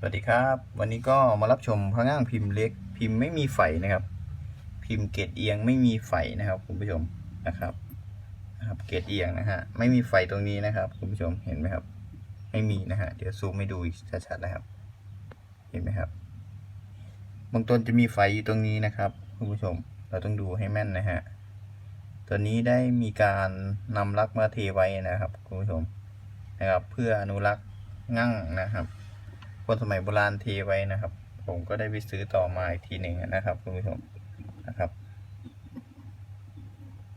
สวัสดีครับ วันนี้ก็มารับชมพระง่างพิมพ์เล็กพิมพ์ไม่มีไฟนะครับ พิมพ์เกรดเอียงไม่มีไฟนะครับคุณผู้ชมนะครับนะครับเกรดเอียงนะฮะไม่มีไฟตรงนี้นะครับคุณผู้ชมเห็นไหมครับ ไม่มีนะฮะเดี๋ยวซูมให้ดูชัดๆนะครับ เห็นไหมครับบางต้นจะมีไฟอยู่ตรงนี้นะครับคุณผู้ชมเราต้องดูให้แม่นนะฮะตัวนี้ได้มีการนำลักมาเทไว้นะครับคุณผู้ชมนะครับ เพื่ออนุรักษ์งั่งนะครับ คนสมัยโบราณเทไว้นะครับ ผมก็ได้ไปซื้อต่อมาอีกทีหนึ่งนะครับคุณผู้ชมนะครับ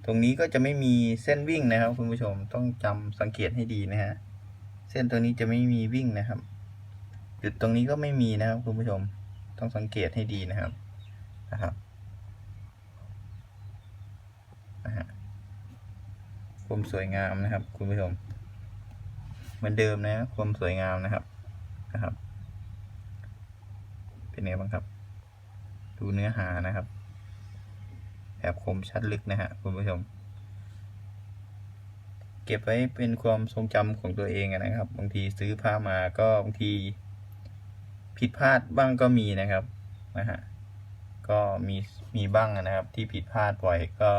ตรงนี้ก็จะไม่มีเส้นวิ่งนะครับ คุณผู้ชมต้องจำสังเกตให้ดีนะฮะเส้นตัวนี้จะไม่มีวิ่งนะครับ จุดตรงนี้ก็ไม่มีนะครับ คุณผู้ชมต้องสังเกตให้ดีนะครับนะครับนะฮะความสวยงามนะครับ คุณผู้ชม เหมือนเดิมนะความสวยงามนะครับนะครับ เป็นไงบ้างครับ ดูเนื้อหานะครับแอบคมชัดลึกนะฮะคุณผู้ชม เก็บไว้เป็นความทรงจำของตัวเองนะครับ บางทีซื้อผ้ามาก็บางที ผิดพลาดบ้างก็มีนะครับนะฮะก็มีมีบ้างนะครับ ที่ผิดพลาดบ่อยก็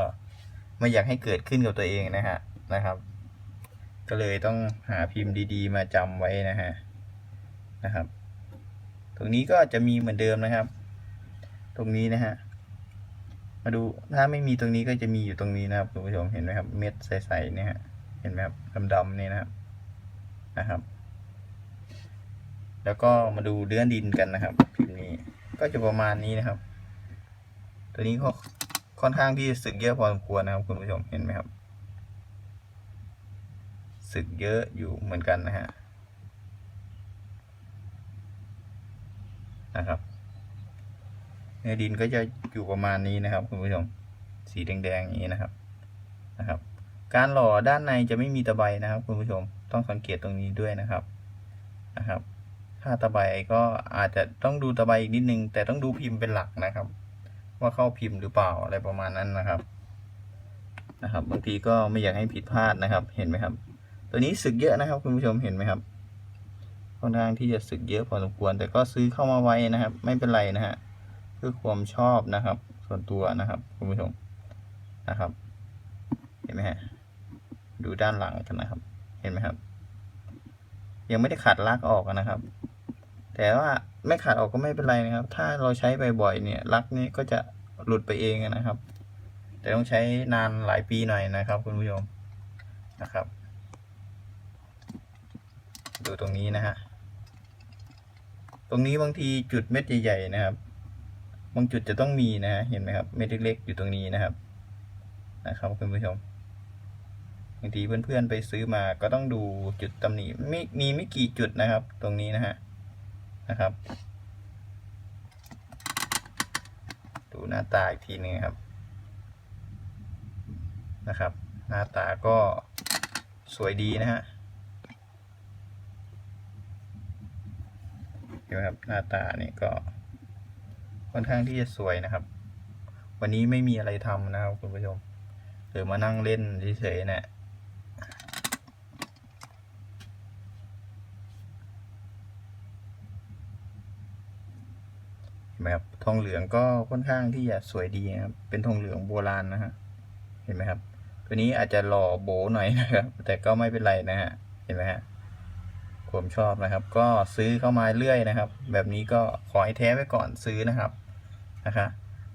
ไม่อยากให้เกิดขึ้นกับตัวเองนะฮะนะครับ ก็เลยต้องหาพิมพ์ดี ๆ มาจำไว้นะฮะนะครับ รงนี้ก็จะมีเหมือนเดิมนะครับ ตรงนี้นะฮะมาดูถ้าไม่มีตรงนี้ก็จะมีอยู่ตรงนี้นะครับคุณผู้ชมเห็นไหมครับ เม็ดใสๆเนี่ยฮะเห็นไหมครับดำๆนี่นะครับนะครับ แล้วก็มาดูเดือนดินกันนะครับพิมพ์นี้ก็จะประมาณนี้นะครับ ตัวนี้ก็ค่อนข้างที่สึกเยอะพอสมควรนะครับ คุณผู้ชมเห็นไหมครับ สึกเยอะอยู่เหมือนกันนะฮะ นะครับ เนื้อดินก็จะอยู่ประมาณนี้นะครับคุณผู้ชมสีแดงๆอย่างนี้นะครับนะครับ การหล่อด้านในจะไม่มีตะไบนะครับคุณผู้ชมต้องสังเกตตรงนี้ด้วยนะครับนะครับถ้าตะไบก็อาจจะต้องดูตะไบอีกนิดนึง แต่ต้องดูพิมพ์เป็นหลักนะครับ ว่าเข้าพิมพ์หรือเปล่าอะไรประมาณนั้นนะครับนะครับ บางทีก็ไม่อยากให้ผิดพลาดนะครับ เห็นไหมครับ ตัวนี้สึกเยอะนะครับ คุณผู้ชมเห็นไหมครับ ค่อนข้างที่จะสึกเยอะพอสมควร แต่ก็ซื้อเข้ามาไว้นะครับ ไม่เป็นไรนะฮะเพื่อความชอบนะครับ ส่วนตัวนะครับคุณผู้ชมนะครับ เห็นไหมฮะดูด้านหลังกันนะครับ เห็นไหมครับ ยังไม่ได้ขัดลักออกนะครับ แต่ว่าไม่ขัดออกก็ไม่เป็นไรนะครับ ถ้าเราใช้บ่อยๆเนี่ยลักนี้ก็จะหลุดไปเองนะครับ แต่ต้องใช้นานหลายปีหน่อยนะครับ คุณผู้ชมนะครับ ดูตรงนี้นะฮะ ตรงนี้บางทีจุดเม็ดใหญ่ๆนะครับ บางจุดจะต้องมีนะฮะเห็นไหมครับ เม็ดเล็กๆอยู่ตรงนี้นะครับ นะครับคุณผู้ชมบางทีเพื่อนๆไปซื้อมาก็ต้องดูจุดตำหนิมีมีไม่กี่จุดนะครับ ตรงนี้นะฮะนะครับ ดูหน้าตาอีกทีหนึงครับนะครับ หน้าตาก็สวยดีนะฮะ เห็นไหมครับหน้าตาเนี่ยก็ค่อนข้างที่จะสวยนะครับ วันนี้ไม่มีอะไรทำนะครับคุณผู้ชมหรือมานั่งเล่นเฉยๆเนะี่ยเห็นไหมครับทองเหลืองก็ค่อนข้างที่จะสวยดีนะครับ เป็นทองเหลืองโบราณนะฮะ เห็นไหมครับ ตัวนี้อาจจะหล่อโบหน่อยนะครับ แต่ก็ไม่เป็นไรนะฮะ เห็นไหมฮะ ผมชอบนะครับ ก็ซื้อเข้ามาเรื่อยนะครับ แบบนี้ก็ขอให้แท้ไว้ก่อนซื้อนะครับนะคะ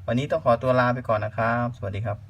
วันนี้ต้องขอตัวลาไปก่อนนะครับ สวัสดีครับ